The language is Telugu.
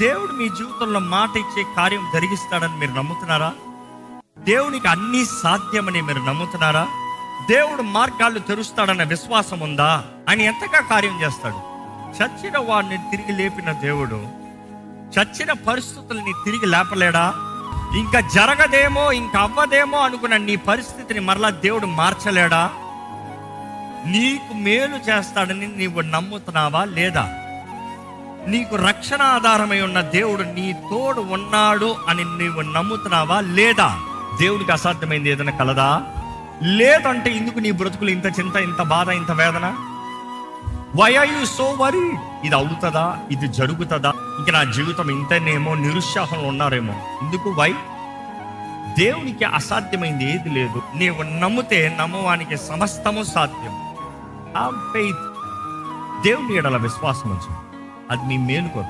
దేవుడు మీ జీవితంలో మాట ఇచ్చే కార్యం జరిగిస్తాడని మీరు నమ్ముతున్నారా? దేవునికి అన్నీ సాధ్యమని మీరు నమ్ముతున్నారా? దేవుడు మార్గాలు తెరుస్తాడన్న విశ్వాసం ఉందా? ఆయన ఎంతగా కార్యం చేస్తాడు? చచ్చిన వాడిని తిరిగి లేపిన దేవుడు చచ్చిన పరిస్థితుల్ని తిరిగి లేపలేడా? ఇంకా జరగదేమో ఇంకా అవ్వదేమో అనుకున్న నీ పరిస్థితిని మరలా దేవుడు మార్చలేడా? నీకు మేలు చేస్తాడని నీవు నమ్ముతున్నావా లేదా? నీకు రక్షణ ఆధారమై ఉన్న దేవుడు నీ తోడు ఉన్నాడు అని నీవు నమ్ముతున్నావా? లేదా? దేవుడికి అసాధ్యమైంది ఏదైనా కలదా? లేదంటే ఎందుకు నీ బ్రతుకులు ఇంత చింత ఇంత బాధ ఇంత వేదన? Why are you so worry ఇది అవుతుందా? ఇది జరుగుతుందా? ఇంక నా జీవితం ఇంతనేమో నిరుత్సాహంలో ఉన్నారేమో. ఎందుకు? వై దేవునికి అసాధ్యమైంది ఏది లేదు. నీవు నమ్మితే నమ్మవానికి సమస్తము సాధ్యం. ఆ ఫెయిత్ దేవుని ఎడల విశ్వాసం వచ్చింది अग्नि मेल को